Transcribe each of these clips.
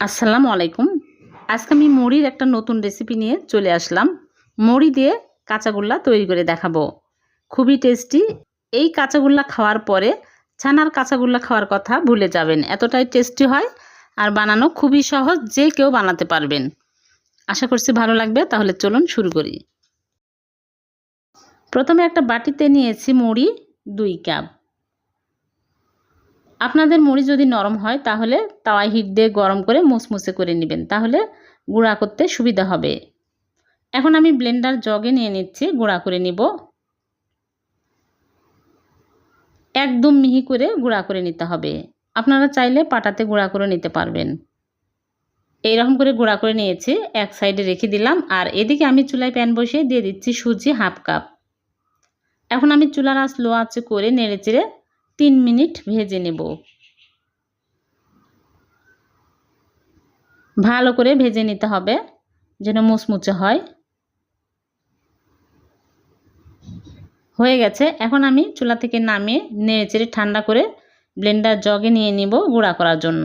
আসসালামু আলাইকুম। আজকে আমি মুড়ির একটা নতুন রেসিপি নিয়ে চলে আসলাম। মুড়ি দিয়ে কাঁচাগোল্লা তৈরি করে দেখাবো। খুবই টেস্টি এই কাঁচাগোল্লা খাওয়ার পরে ছানার কাঁচাগোল্লা খাওয়ার কথা ভুলে যাবেন। এতটাই টেস্টি হয় আর বানানো খুবই সহজ, যে কেউ বানাতে পারবেন। আশা করছি ভালো লাগবে, তাহলে চলুন শুরু করি। প্রথমে একটা বাটিতে নিয়েছি মুড়ি দুই কাপ আপনাদের মুড়ি যদি নরম হয়, তাহলে তাওয়ায় হিট দিয়ে গরম করে মুসমুসে করে নেবেন। তাহলে গুঁড়া করতে সুবিধা হবে। এখন আমি ব্লেন্ডার জগে নিয়ে নিচ্ছি, গুঁড়া করে নিব। একদম মিহি করে গুঁড়া করে নিতে হবে। আপনারা চাইলে পাটাতে গুঁড়া করে নিতে পারবেন। এইরকম করে গুঁড়া করে নিয়েছি, এক সাইডে রেখে দিলাম। আর এদিকে আমি চুলায় প্যান বসিয়ে দিয়ে দিচ্ছি সুজি হাফ কাপ। এখন আমি চুলার আঁচ লো আঁচে করে নেড়ে চেড়ে তিন মিনিট ভেজে নেব। ভালো করে ভেজে নিতে হবে, যেন মুচমুচে হয়। হয়ে গেছে, এখন আমি চুলা থেকে নামিয়ে নেড়ে চেড়ে ঠান্ডা করে ব্লেন্ডার জগে নিয়ে নিব গুঁড়া করার জন্য।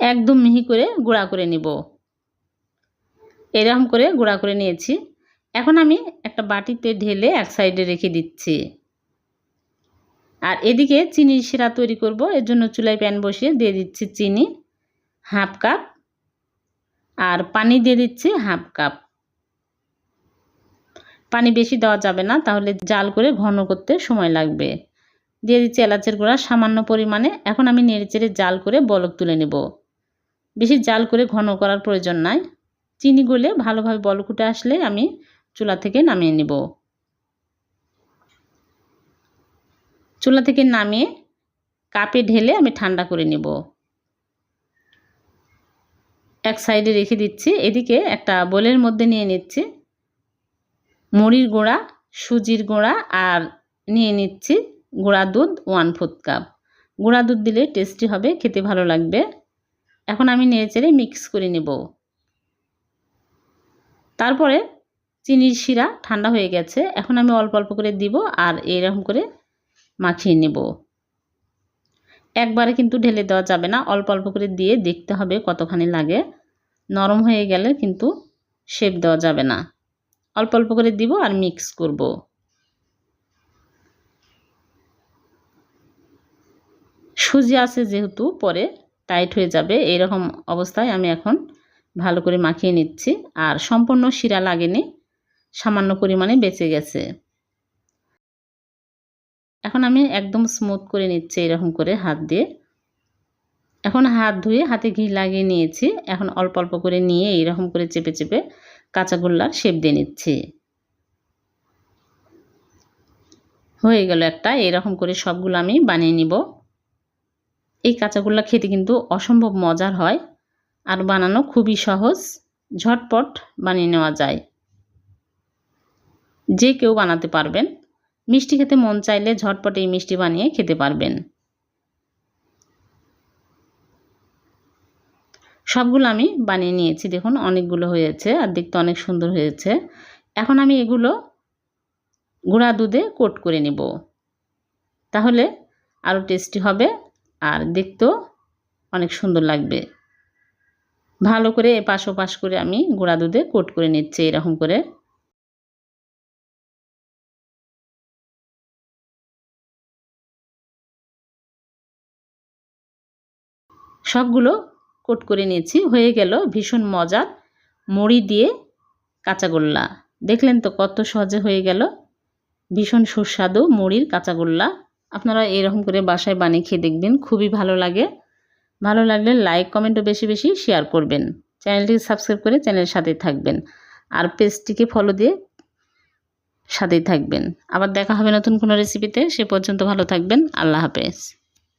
একদম মিহি করে গুঁড়া করে নিব। এরকম করে গুঁড়া করে নিয়েছি। এখন আমি একটা বাটিতে ঢেলে এক সাইডে রেখে দিচ্ছি। আর এদিকে চিনির শিরা তৈরি করব। এর জন্য চুলায় প্যান বসিয়ে দিয়ে দিচ্ছি চিনি, হাফ কাপ। আর পানি দিয়ে দিচ্ছি হাফ কাপ। পানি বেশি দেওয়া যাবে না, তাহলে জাল করে ঘন করতে সময় লাগবে। দিয়ে দিচ্ছি এলাচের গুঁড়া সামান্য পরিমাণে। এখন আমি নেড়ে চেড়ে জাল করে বলক তুলে নেব। বেশি জাল করে ঘন করার প্রয়োজন নাই। চিনি গলে ভালোভাবে বলকুটে আসলে আমি চুলা থেকে নামিয়ে নেব। চুলা থেকে নামিয়ে কাপে ঢেলে আমি ঠান্ডা করে নেব। এক সাইডে রেখে দিচ্ছি, এদিকে একটা বোলের মধ্যে নিয়ে নিচ্ছি। মুড়ির গোড়া, সুজির গোড়া আর নিয়ে নিচ্ছি গোড়া দুধ ওয়ান ফোর্থ কাপ। গোড়া দুধ দিলে টেস্টি হবে, খেতে ভালো লাগবে। এখন আমি নেড়ে চেড়ে মিক্স করে নেব। তারপরে চিনির শিরা ঠান্ডা হয়ে গেছে। এখন আমি অল্প অল্প করে দিব আর এরকম করে মাখিয়ে নেব। একবারে কিন্তু ঢেলে দেওয়া যাবে না। অল্প অল্প করে দিয়ে দেখতে হবে কতখানি লাগে। নরম হয়ে গেলে কিন্তু শেপ দেওয়া যাবে না। অল্প অল্প করে দিব আর মিক্স করব। সুজি আছে যেহেতু, পরে টাইট হয়ে যাবে। এরকম অবস্থায় আমি এখন ভালো করে মাখিয়ে নিচ্ছি। আর সম্পূর্ণ শিরা লাগেনি, সামান্য পরিমাণে বেঁচে গেছে। এখন আমি একদম স্মুথ করে নিচ্ছি এরকম করে হাত দিয়ে। এখন হাত ধুয়ে হাতে ঘি লাগিয়ে নিয়েছি। এখন অল্প অল্প করে নিয়ে এইরকম করে চেপে চেপে কাঁচাগোল্লার শেপ দিয়ে নিচ্ছি। হয়ে গেল একটা, এরকম করে সবগুলো আমি বানিয়ে নিব। এই কাঁচাগোল্লা খেতে কিন্তু অসম্ভব মজার হয়। আর বানানো খুবই সহজ, ঝটপট বানিয়ে নেওয়া যায়। যে কেউ বানাতে পারবেন। মিষ্টি খেতে মন চাইলে ঝটপট এই মিষ্টি বানিয়ে খেতে পারবেন। সবগুলো আমি বানিয়ে নিয়েছি, দেখুন অনেকগুলো হয়েছে আর দেখতে অনেক সুন্দর হয়েছে। এখন আমি এগুলো গুঁড়া দুধে কোট করে নেব। তাহলে আরও টেস্টি হবে আর দেখতেও অনেক সুন্দর লাগবে। ভালো করে এপাশ ওপাশ করে আমি গুঁড়া দুধে কোট করে নিচ্ছি এরকম করে। সবগুলো কোট করে নিয়েছি, হয়ে গেল ভীষণ মজার মুড়ি দিয়ে কাঁচাগোল্লা দেখলেন তো কত সহজে হয়ে গেল। ভীষণ সুস্বাদু মুড়ির কাঁচাগোল্লা আপনারা এরকম করে বাসায় বানিয়ে খেয়ে দেখবেন, খুবই ভালো লাগে। ভালো লাগলে লাইক কমেন্টও বেশি বেশি শেয়ার করবেন। চ্যানেলটি সাবস্ক্রাইব করে চ্যানেলের সাথেই থাকবেন। আর পেজটিকে ফলো দিয়ে সাথেই থাকবেন। আবার দেখা হবে নতুন কোনো রেসিপিতে সে পর্যন্ত ভালো থাকবেন। আল্লাহ হাফেজ।